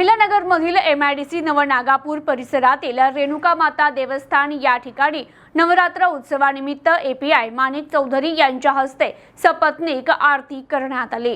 अहिलनगरमधील M I D C Navnagapur परिसरातील रेणुका माता देवस्थान या ठिकाणी नवरात्र उत्सवानिमित्त एपीआय माणिक चौधरी यांच्या हस्ते सपत्नीक आरती करण्यात आली.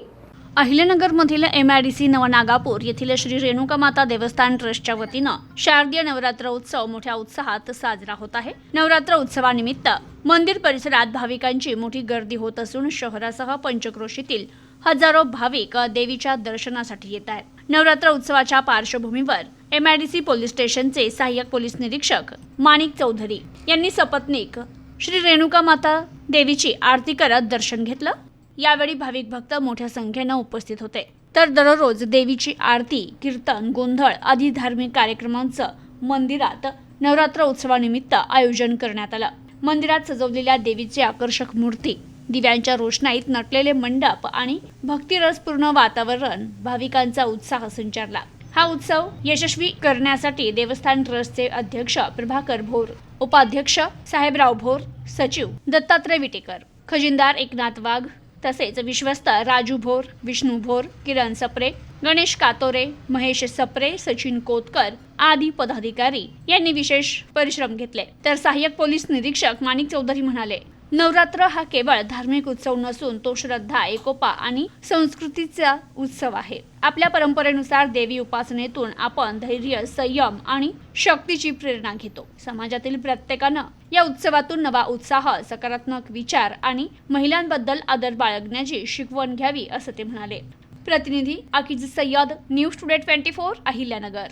अहिल्यानगरमधील सी नवनागापूर येथील श्री रेणुका माता देवस्थान ट्रस्टच्या वतीनं शारदीय नवरात्र उत्सव मोठ्या उत्साहात साजरा होत आहे. नवरात्र उत्सवानिमित्त मंदिर परिसरात भाविकांची मोठी गर्दी होत असून शहरासह पंचक्रोशीतील हजारो भाविक देवीच्या दर्शनासाठी येत आहेत. नवरात्र उत्सवाच्या पार्श्वभूमीवर एमआयडीसी पोलीस स्टेशनचे सहाय्यक पोलीस निरीक्षक माणिक चौधरी यांनी सपत्नीक श्री रेणुका माता देवीची आरती करत दर्शन घेतलं. यावेळी भाविक भक्त मोठ्या संख्येनं उपस्थित होते. तर दररोज देवीची आरती कीर्तन गोंधळ आदी धार्मिक कार्यक्रमांचं मंदिरात नवरात्र उत्सवानिमित्त आयोजन करण्यात आलं. मंदिरात सजवलेल्या देवीची आकर्षक मूर्ती दिव्यांच्या रोषणाईत नटलेले मंडप आणि भक्तिरसपूर्ण वातावरण भाविकांचा उत्साह संचारला. हा उत्सव यशस्वी करण्यासाठी देवस्थान ट्रस्टचे अध्यक्ष प्रभाकर भोर उपाध्यक्ष साहेबराव भोर सचिव दत्तात्रय विटेकर खजिनदार एकनाथ वाघ तसेच विश्वस्त राजू भोर विष्णू भोर किरण सप्रे गणेश कातोरे महेश सप्रे सचिन कोतकर आदी पदाधिकारी यांनी विशेष परिश्रम घेतले. तर सहाय्यक पोलीस निरीक्षक माणिक चौधरी म्हणाले नवरात्र हा केवळ धार्मिक उत्सव नसून तो श्रद्धा एकोपा आणि संस्कृतीचा उत्सव आहे. आपल्या परंपरेनुसार देवी उपासनेतून आपण धैर्य संयम आणि शक्तीची प्रेरणा घेतो. समाजातील प्रत्येकानं या उत्सवातून नवा उत्साह सकारात्मक विचार आणि महिलांबद्दल आदर बाळगण्याची शिकवण घ्यावी असं ते म्हणाले. प्रतिनिधी Aakij Sayyad news today twenty four Ahilyanagar.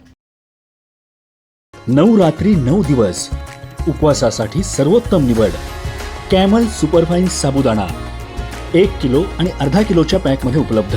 नऊ रात्री नऊ दिवस. उपवासासाठी सर्वोत्तम निवड. कॅमल सुपरफाईन साबुदाणा एक किलो आणि अर्धा किलोच्या पॅकमध्ये उपलब्ध.